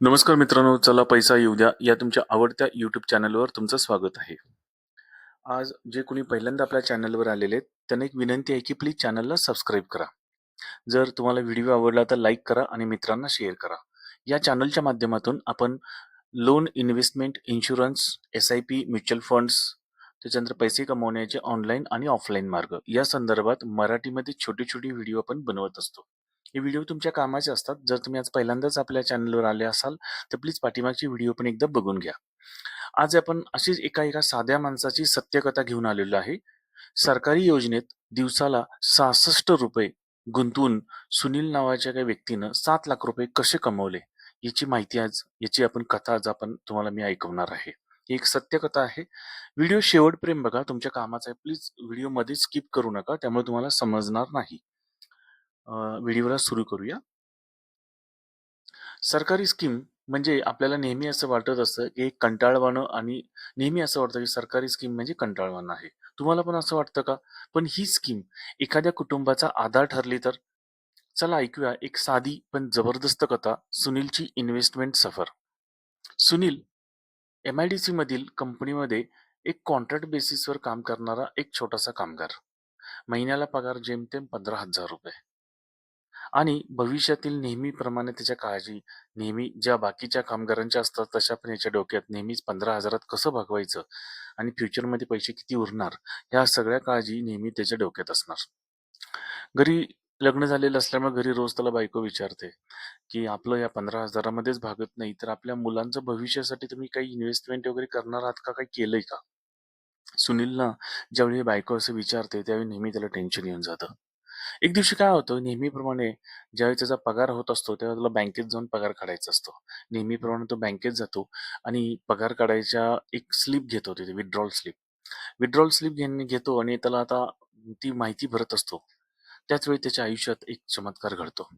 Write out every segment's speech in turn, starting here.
नमस्कार मित्रांनो चला पैसा येऊ द्या. या तुमच्या आवडत्या यूट्यूब चॅनलवर तुमचं स्वागत आहे. आज जे कोणी पहिल्यांदा आपल्या चॅनलवर आलेले आहेत त्यांना एक विनंती आहे की प्लीज चॅनलला सबस्क्राईब करा. जर तुम्हाला व्हिडिओ आवडला तर लाईक करा आणि मित्रांना शेअर करा. या चॅनलच्या माध्यमातून आपण loan investment insurance S I P mutual funds त्याच्यानंतर पैसे कमवण्याचे ऑनलाईन आणि ऑफलाईन मार्ग या संदर्भात मराठीमध्ये छोटे छोटे व्हिडिओ आपण बनवत असतो. हे व्हिडिओ तुमच्या कामाचे असतात. जर तुम्ही आज पहिल्यांदाच आपल्या चॅनलवर आले असाल तर प्लीज पाठीमागची व्हिडिओ पण एकदा बघून घ्या. आज आपण अशीच एका एका साध्या माणसाची सत्यकथा घेऊन आलेलो आहे. सरकारी योजनेत दिवसाला सहासष्ट रुपये गुंतवून सुनील नावाच्या काही व्यक्तीनं सात लाख रुपये कसे कमवले याची माहिती आज याची आपण कथा आज आपण तुम्हाला मी ऐकवणार आहे. ही एक सत्यकथा आहे. व्हिडिओ शेवटपर्यंत बघा. तुमच्या कामाचा आहे. प्लीज व्हिडिओमध्ये स्किप करू नका. त्यामुळे तुम्हाला समजणार नाही. व्हिडिओला सुरू करूया. सरकारी स्कीम म्हणजे आपल्याला नेहमी असं वाटत असतं की एक कंटाळवाणं आणि नेहमी असं वाटतं की सरकारी स्कीम म्हणजे कंटाळवाणं आहे. तुम्हाला पण असं वाटतं का? पण ही स्कीम एखाद्या कुटुंबाचा आधार ठरली तर? चला ऐकूया एक साधी पण जबरदस्त कथा सुनीलची इन्व्हेस्टमेंट सफर. Sunil M I D C मधील कंपनीमध्ये एक कॉन्ट्रॅक्ट बेसिसवर काम करणारा एक छोटासा कामगार. महिन्याला पगार जेमतेम पंधरा हजार रुपये. आणि भविष्यातील नेहमीप्रमाणे त्याच्या काळजी नेहमी ज्या बाकीच्या कामगारांच्या असतात तशा पण याच्या डोक्यात नेहमीच पंधरा हजारात कसं भागवायचं आणि फ्युचरमध्ये पैसे किती उरणार ह्या सगळ्या काळजी नेहमी त्याच्या डोक्यात असणार. घरी लग्न झालेलं असल्यामुळे घरी रोज त्याला बायको विचारते की आपलं या पंधरा हजारामध्येच भागत नाही तर आपल्या मुलांचं भविष्यासाठी तुम्ही काही इन्व्हेस्टमेंट वगैरे करणार आहात का काही केलंय का? सुनीलला ज्यावेळी बायको असं विचारते त्यावेळी नेहमी त्याला टेन्शन येऊन जातं. एक दिवशी काय होतं नेहमीप्रमाणे ज्यावेळी त्याचा पगार होत असतो तेव्हा त्याला बँकेत जाऊन पगार काढायचा असतो. नेहमीप्रमाणे तो बँकेत जातो आणि पगार काढायच्या एक स्लिप घेतो तिथे विथड्रॉल स्लिप. विथड्रॉल स्लिप घेणे घेतो आणि त्याला आता ती माहिती भरत असतो. त्याच वेळी त्याच्या आयुष्यात एक चमत्कार घडतो.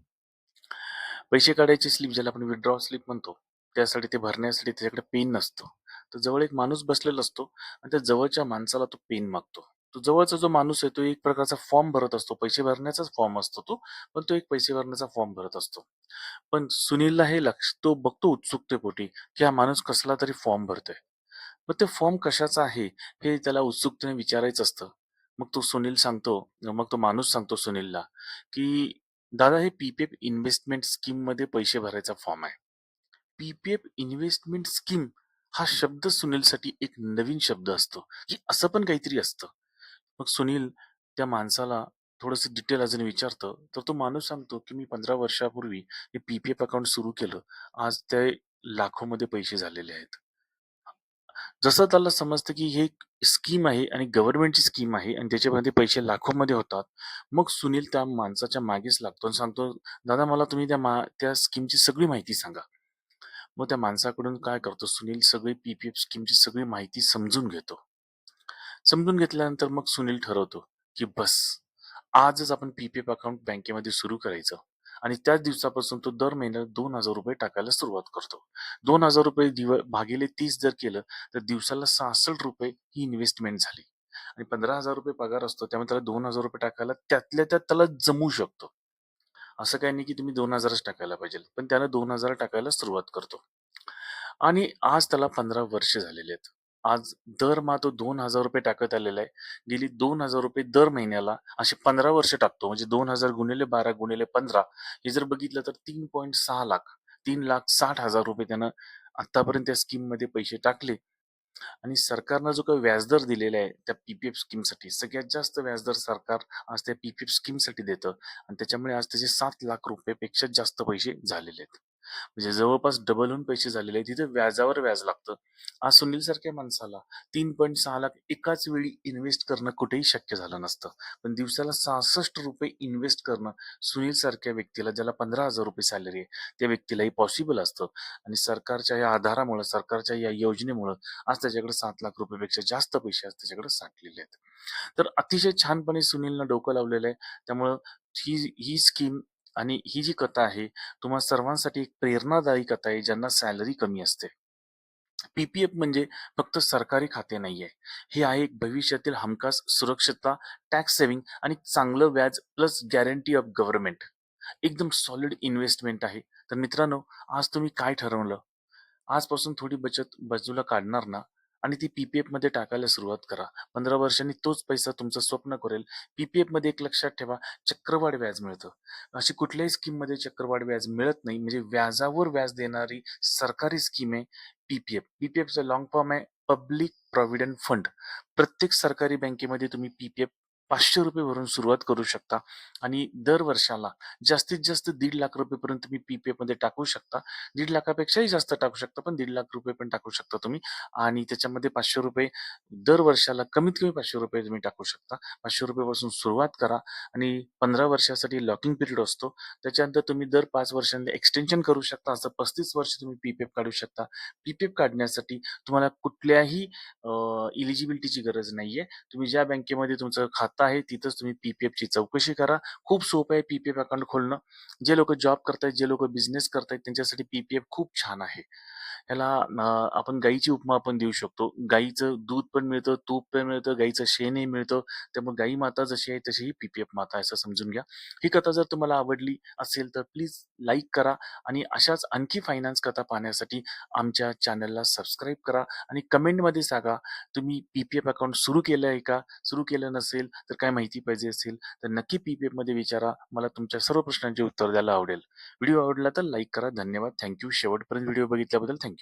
पैसे काढायची स्लिप ज्याला आपण विड्रॉ स्लिप म्हणतो त्यासाठी ते भरण्यासाठी त्याच्याकडे पेन नसतो. तर जवळ एक माणूस बसलेला असतो आणि त्या जवळच्या माणसाला तो पेन मागतो. तो जवळचा जो माणूस आहे तो एक प्रकारचा फॉर्म भरत असतो. पैसे भरण्याचाच फॉर्म असतो तो पण तो एक पैसे भरण्याचा फॉर्म भरत असतो. पण सुनीलला हे लक्ष तो बघतो उत्सुकतेपोटी की हा माणूस कसला तरी फॉर्म भरतोय. मग ते फॉर्म कशाचा आहे हे त्याला उत्सुकतेने विचारायचं असतं. मग तो सुनील सांगतो मग तो माणूस सांगतो सुनीलला की दादा हे पीपीएफ इन्व्हेस्टमेंट स्कीममध्ये पैसे भरायचा फॉर्म आहे. पीपीएफ इन्व्हेस्टमेंट स्कीम हा शब्द सुनीलसाठी एक नवीन शब्द असतो की असं पण काहीतरी असतं. मग सुनील त्या माणसाला थोडंसं डिटेल अजून विचारतं. तर तो माणूस सांगतो की मी पंधरा वर्षापूर्वी हे पीपीएफ अकाउंट सुरू केलं. आज ते लाखोमध्ये पैसे झालेले आहेत. जसं त्याला समजतं की हे स्कीम आहे आणि गव्हर्नमेंटची स्कीम आहे आणि त्याच्यामध्ये पैसे लाखोमध्ये होतात मग सुनील त्या माणसाच्या मागेच लागतो आणि सांगतो दादा मला तुम्ही त्या मा त्या स्कीमची सगळी माहिती सांगा. मग त्या माणसाकडून काय करतो सुनील? सगळी पीपीएफ स्कीमची सगळी माहिती समजून घेतो. समजून घेतल्यानंतर मग सुनील ठरवतो की बस आजच आपण पीपीएफ अकाउंट बँकेमध्ये सुरू करायचं आणि त्याच दिवसापासून तो दर महिन्याला दोन हजार रुपये टाकायला सुरुवात करतो. दोन हजार रुपये दिव भागिले तीस जर केलं तर दिवसाला सहासष्ट रुपये ही इन्व्हेस्टमेंट झाली. आणि पंधरा हजार रुपये पगार असतो त्यामुळे त्याला दोन हजार रुपये टाकायला त्यातल्या त्यात त्याला जमू शकतो. असं काही नाही की तुम्ही दोन हजारच टाकायला पाहिजे पण त्यानं दोन हजार टाकायला सुरुवात करतो. आणि आज त्याला पंधरा वर्ष झालेले आहेत. आज दरमहा तो दोन हजार रुपये टाकत आलेला आहे. गेली दोन हजार रुपये दर महिन्याला असे पंधरा वर्ष टाकतो. म्हणजे दोन हजार गुणिले बारा गुणिले पंधरा हे जर बघितलं तर तीन पॉईंट सहा लाख तीन लाख साठ हजार रुपये त्यानं आतापर्यंत त्या स्कीममध्ये पैसे टाकले. आणि सरकारनं जो काही व्याजदर दिलेला आहे त्या पीपीएफ स्कीमसाठी सगळ्यात जास्त व्याजदर सरकार आज त्या पीपीएफ स्कीमसाठी देतं. आणि त्याच्यामुळे आज त्याचे सात लाख रुपयापेक्षा जास्त पैसे झालेले आहेत. म्हणजे जवळपास डबल होऊन पैसे झालेले आहेत. तिथे व्याजावर व्याज लागतं. आज सुनील सारख्या माणसाला तीन पॉईंट सहा लाख एकाच वेळी इन्व्हेस्ट करणं कुठेही शक्य झालं नसतं. पण दिवसाला सहासष्ट रुपये इन्व्हेस्ट करणं सुनील सारख्या व्यक्तीला ज्याला पंधरा हजार रुपये सॅलरी आहे त्या व्यक्तीलाही पॉसिबल असतं. आणि सरकारच्या या आधारामुळं सरकारच्या या योजनेमुळं आज त्याच्याकडे सात लाख रुपयेपेक्षा जास्त पैसे आज त्याच्याकडे साठलेले आहेत. तर अतिशय छानपणे सुनीलनं डोकं लावलेलं आहे. त्यामुळं ही ही स्कीम आणि ही जी कथा आहे तुम्हा सर्वांसाठी एक प्रेरणादायी कथा आहे ज्यांना सॅलरी कमी असते पीपीएफ म्हणजे फक्त सरकारी खाते नाही आहे हे आहे एक भविष्यातील हमखास सुरक्षितता टॅक्स सेव्हिंग आणि चांगलं व्याज प्लस गॅरंटी ऑफ गव्हर्नमेंट एकदम सॉलिड इन्व्हेस्टमेंट आहे. तर मित्रांनो, आज तुम्ही काय ठरवलं? आजपासून थोडी बचत बाजूला काढणार ना आणि ती पी-पी-एफमध्ये टाकायला सुरुवात करा. 15 वर्षांनी तोच पैसा तुमचं स्वप्न करेल. पी-पी-एफमध्ये एक लक्षात ठेवा, चक्रवाढ व्याज मिळतं. अशी कुठल्याही स्कीममध्ये चक्रवाढ व्याज मिळत नाही. म्हणजे व्याजावर व्याज देणारी सरकारी स्कीम आहे पी-पी-एफ. पी-पी-एफचं लाँग फॉर्म आहे पब्लिक प्रॉव्हिडंट फंड. प्रत्येक सरकारी बँकेमध्ये तुम्ही पी-पी-एफ ₹500 भरून सुरुवात करू शकता आणि दर वर्षाला जास्तीत जास्त दीड लाख रुपयेपर्यंत तुम्ही पी-पी-एफमध्ये टाकू शकता. दीड लाखापेक्षाही जास्त टाकू शकता, पण दीड लाख रुपये पण टाकू शकता तुम्ही आणि त्याच्यामध्ये ₹500 दर वर्षाला कमीत कमी ₹500 तुम्ही टाकू शकता. पाचशे रुपयेपासून सुरुवात करा आणि 15 वर्षासाठी लॉकिंग पिरियड असतो. त्याच्यानंतर तुम्ही दर पाच वर्षांनी एक्सटेन्शन करू शकता. असं 35 वर्ष तुम्ही पी-पी-एफ काढू शकता. पी-पी-एफ काढण्यासाठी तुम्हाला कुठल्याही इलिजिबिलिटीची गरज नाहीये. तुम्ही ज्या बँकेमध्ये तुमचं खातं आहे तिथंच तुम्ही पी-पी-एफची चौकशी करा. खूप सोपं आहे पी-पी-एफ अकाउंट खोलणं. जे लोक जॉब करतायत, जे लोक बिझनेस करतायत त्यांच्यासाठी पी-पी-एफ खूप छान आहे. ह्याला अ, आपण गाईची उपमा आपण देऊ शकतो. गाईचं दूध पण मिळतं, तूप पण मिळतं, गाईचं शेणही मिळतं. त्यामुळे गाई माता जशी आहे तशी ही पी-पी-एफ माता आहे असं समजून घ्या. ही कथा जर तुम्हाला आवडली असेल तर प्लीज लाईक करा आणि अशाच आणखी फायनान्स कथा पाहण्यासाठी आमच्या चॅनलला सबस्क्राईब करा आणि कमेंटमध्ये सांगा तुम्ही पी-पी-एफ अकाउंट सुरू केलं आहे का? सुरू केलं नसेल तर काय माहिती पाहिजे असेल तर नक्की पी-पी-एफमध्ये विचारा. मला तुमच्या सर्व प्रश्नांची उत्तर द्यायला आवडेल. व्हिडिओ आवडला तर लाईक करा. धन्यवाद. थँक शेवटपर्यंत व्हिडिओ बघितल्याबद्दल थँक